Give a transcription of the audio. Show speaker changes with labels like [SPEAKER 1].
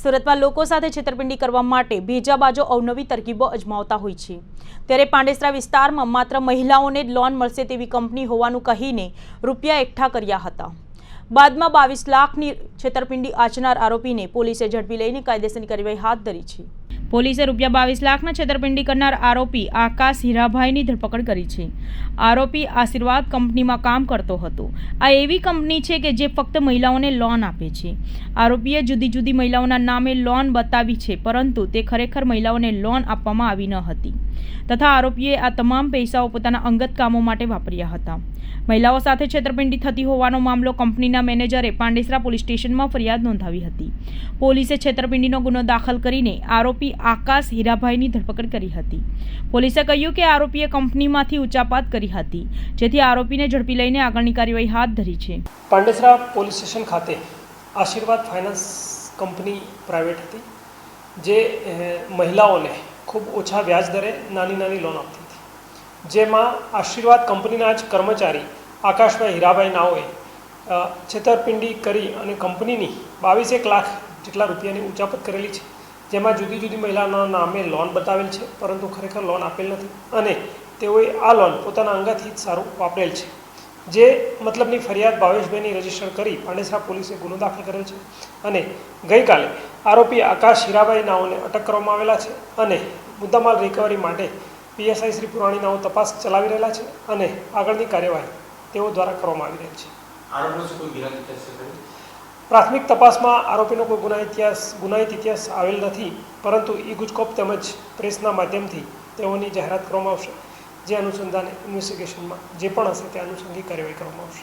[SPEAKER 1] સુરતમાં લોકો સાથે છેતરપિંડી કરવા માટે ભેજા બાજુ અવનવી તરકીબો અજમાવતા હોય છે. ત્યારે પાંડેસરા વિસ્તારમાં માત્ર મહિલાઓને જ લોન મળશે તેવી કંપની હોવાનું કહીને રૂપિયા એકઠા કર્યા હતા. બાદમાં બાવીસ લાખની છેતરપિંડી આચનાર આરોપીને પોલીસે ઝડપી લઈને કાયદેસરની કાર્યવાહી હાથ ધરી છે. પોલીસે રૂપિયા બાવીસ લાખના છેતરપિંડી કરનાર આરોપી આકાશ હીરાભાઈની ધરપકડ કરી છે. આરોપી આશીર્વાદ કંપનીમાં કામ કરતો હતો. આ એવી કંપની છે કે જે ફક્ત મહિલાઓને લોન આપે છે. આરોપીએ જુદી જુદી મહિલાઓના નામે લોન બતાવી છે, પરંતુ તે ખરેખર મહિલાઓને લોન આપવામાં આવી ન હતી. તથા આરોપીએ આ તમામ પૈસાઓ પોતાના અંગત કામો માટે વાપર્યા હતા. મહિલાઓ સાથે છેતરપિંડી થતી હોવાનો મામલો કંપનીના મેનેજરે પાંડેસરા પોલીસ સ્ટેશનમાં ફરિયાદ નોંધાવી હતી. પોલીસે છેતરપિંડીનો ગુનો દાખલ કરીને આરોપી આકાશ હીરાભાઈની ધરપકડ કરી હતી. પોલીસે કહ્યું કે આરોપીએ કંપનીમાંથી ઉચાપાત કરી હતી, જેથી આરોપીને ઝડપી લઈને આગળની કાર્યવાહી હાથ ધરી છે.
[SPEAKER 2] પાંડેસરા પોલીસ સ્ટેશન ખાતે આશીર્વાદ ફાઇનાન્સ કંપની પ્રાઇવેટ હતી, જે મહિલાઓને ખૂબ ઓછા વ્યાજ દરે નાની નાની લોન આપતી હતી. જેમાં આશીર્વાદ કંપનીના જ કર્મચારી આકાશભાઈ હીરાભાઈ નાઓએ છેતરપિંડી કરી અને કંપનીની બાવીસેક લાખ જેટલા રૂપિયાની ઉચાપત કરેલી છે. જેમાં જુદી જુદી મહિલાના નામે લોન બતાવેલ છે, પરંતુ ખરેખર લોન આપેલ નથી અને તેઓએ આ લોન પોતાના અંગતથી જ સારું વાપરેલ છે. જે મતલબની ફરિયાદ ભાવેશભાઈની રજિસ્ટર કરી પાંડેસરા પોલીસે ગુનો દાખલ કરેલ છે અને ગઈકાલે આરોપી આકાશ હીરાભાઈ નાઓને અટક કરવામાં આવેલા છે અને મુદ્દામાલ રિકવરી માટે પીએસઆઈ શ્રી પુરાણી નાઓ તપાસ ચલાવી રહેલા છે અને આગળની કાર્યવાહી તેઓ દ્વારા કરવામાં આવી રહી છે? પ્રાથમિક તપાસમાં આરોપીનો કોઈ ગુના ઇતિહાસ ગુનાહિત ઇતિહાસ આવેલ નથી, પરંતુ ઈ ગુજકોપ તેમજ પ્રેસના માધ્યમથી તેઓની જાહેરાત કરવામાં આવશે, જે અનુસંધાને ઇન્વેસ્ટિગેશનમાં જે પણ હશે તે અનુસંગી કાર્યવાહી કરવામાં આવશે.